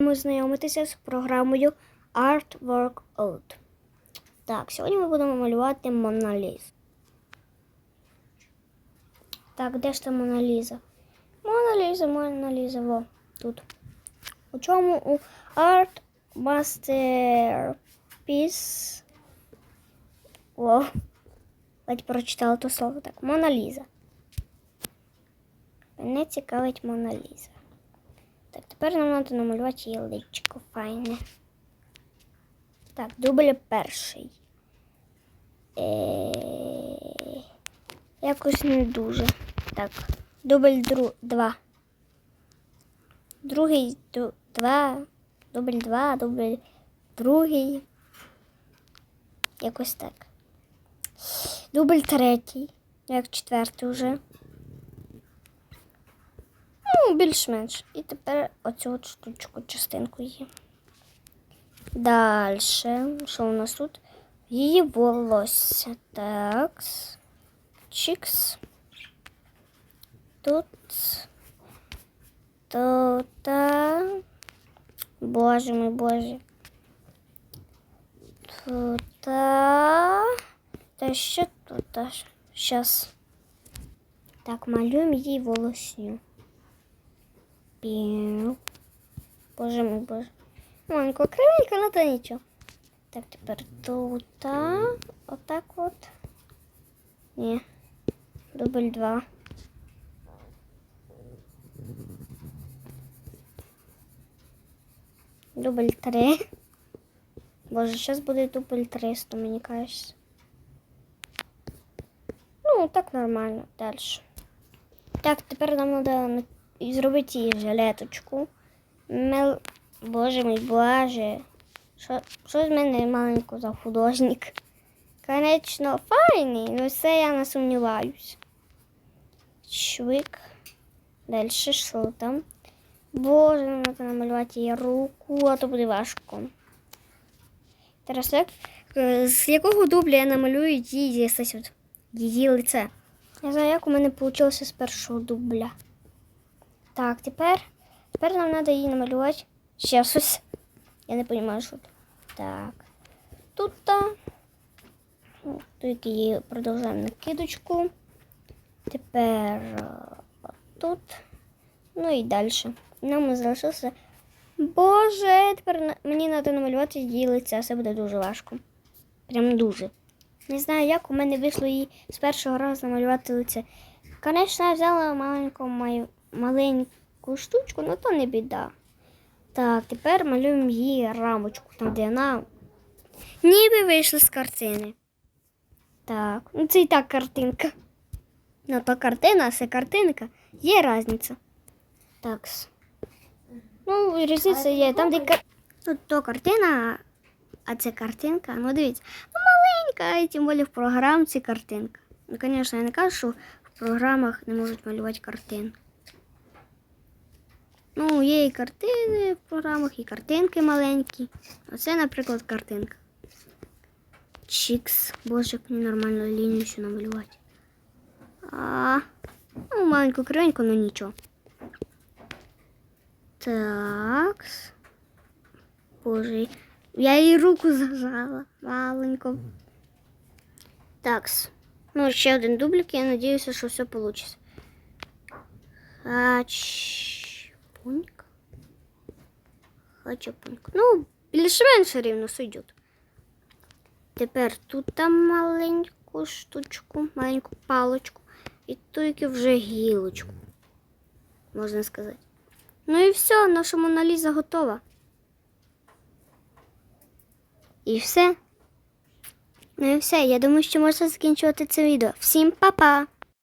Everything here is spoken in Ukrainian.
Ми знайомитися з програмою Art Workout. Так, сьогодні ми будемо малювати Моноліз. Так, де ж та Моноліза? Моноліза, Моноліза, во, тут. У чому у Art Masterpiece. Во. Ледь прочитала то слово. Так, Моноліза. Мене цікавить Моноліза. Так, тепер нам треба намалювати її личко файне. Так, дубль перший. Е... Якось не дуже. Так, дубль дру... два. Другий ду... два. Дубль два, дубль другий. Якось так. Дубль третій. Як четвертий вже. Ну, більш-менш. І тепер оцю штучку, частинку її. Далі. Що у нас тут? Її волосся. Так. Чікс. Тут. Тут. Боже мой, боже. Тут. Та що тут? Щас. Так, малюємо її волосню. Пів. Боже мой, боже. Манько, кривенько, ну то нічого. Так, тепер тут. Отак от. Ні. Дубль два. Дубль три. Боже, зараз буде дубль 300, мені кажеться. Ну, так нормально. Далі. Так, тепер нам треба і зробити її жилеточку. Мел... Боже мій боже. Що, що з мене маленько за художник? Конечно, файний, але все я не сумніваюсь. Швик. Далі що там? Боже, нам треба намалювати її руку, а то буде важко. Зараз так. Е, З якого дубля я намалюю її, її лице? Я знаю, як у мене вийшло з першого дубля. Так, тепер, тепер нам треба її намалювати ще щось. Я не розумію, що тут. Так. Тут. та. Тут її продовжуємо накидочку. Тепер е, тут. Ну і далі. Нам залишилося. Боже, тепер мені треба намалювати її лице. Це буде дуже важко. Прям дуже. Не знаю, як у мене вийшло її з першого разу намалювати лице. Звісно, я взяла маленьку мою маленьку штучку, але то не біда. Так, тепер малюємо її рамочку, там де вона ніби вийшла з картини. Так, ну це і так картинка. Ну, то картина, а це картинка. Є різниця. Так. Ну, різниця є. Там, де кар... Тут то картина, а це картинка. Ну, дивіться, ну маленька, і тим більше в програмці картинка. Ну, звісно, я не кажу, що в програмах не можуть малювати картин. Ну, є і картини в програмах, і картинки маленькі. Оце, наприклад, картинка. Чікс. Боже, як мені нормально лінію ще намалювати. А, ну, маленьку кривеньку, ну нічого. Так. Боже, я їй руку зажала маленько. Такс. Ну, ще один дублік, я надіюся, що все вийде. Хачпуньк. Хачапуньк. Ну, більш-менш рівно сойдет. Тепер тут там маленьку штучку, маленьку палочку. І тільки вже гілочку, можна сказати. Ну і все, наша Моналіза готова. І все. Ну і все. Я думаю, що можна закінчувати це відео. Всім па-па!